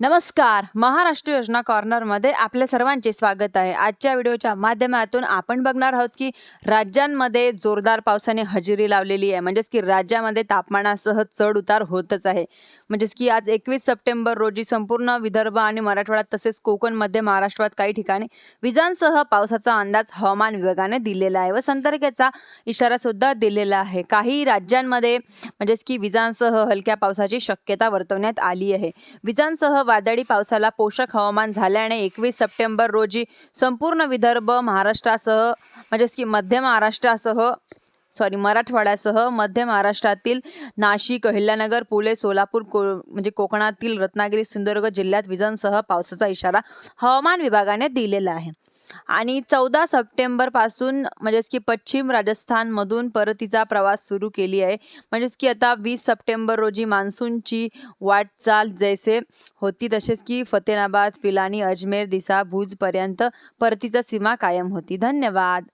नमस्कार. महाराष्ट्र योजना कॉर्नरमध्ये आपल्या सर्वांचे स्वागत आहे. आजच्या व्हिडिओच्या माध्यमातून आपण बघणार आहोत की राज्यांमध्ये जोरदार पावसाने हजेरी लावलेली आहे. म्हणजेच की राज्यामध्ये तापमानासह चढ उतार होतच आहे. म्हणजेच की आज एकवीस सप्टेंबर रोजी संपूर्ण विदर्भ आणि मराठवाड्यात तसेच कोकण मध्य महाराष्ट्रात काही ठिकाणी विजांसह पावसाचा अंदाज हवामान विभागाने दिलेला आहे व संतर्केचा इशारा सुद्धा दिलेला आहे. काही राज्यांमध्ये म्हणजेच की विजांसह हलक्या पावसाची शक्यता वर्तवण्यात आली आहे. विजांसह वादळी पावसाला पोषक हवामान झाल्याने एकवीस सप्टेंबर रोजी संपूर्ण विदर्भ महाराष्ट्रासह म्हणजेच की मध्य महाराष्ट्रासह सॉरी मराठवाड्यासह मध्य महाराष्ट्रातील नाशिक अहिल्यानगर पुणे सोलापूर को म्हणजे कोकणातील रत्नागिरी सिंधुदुर्ग जिल्ह्यात विजांसह पावसाचा इशारा हवामान विभागाने दिलेला आहे. आणि चौदा सप्टेंबरपासून म्हणजेच की पश्चिम राजस्थानमधून परतीचा प्रवास सुरू केली आहे. म्हणजेच की आता वीस सप्टेंबर रोजी मान्सूनची वाटचाल जैसे होती तसेच की फतेनाबाद फिलानी अजमेर दिसा भुजपर्यंत परतीचा सीमा कायम होती. धन्यवाद.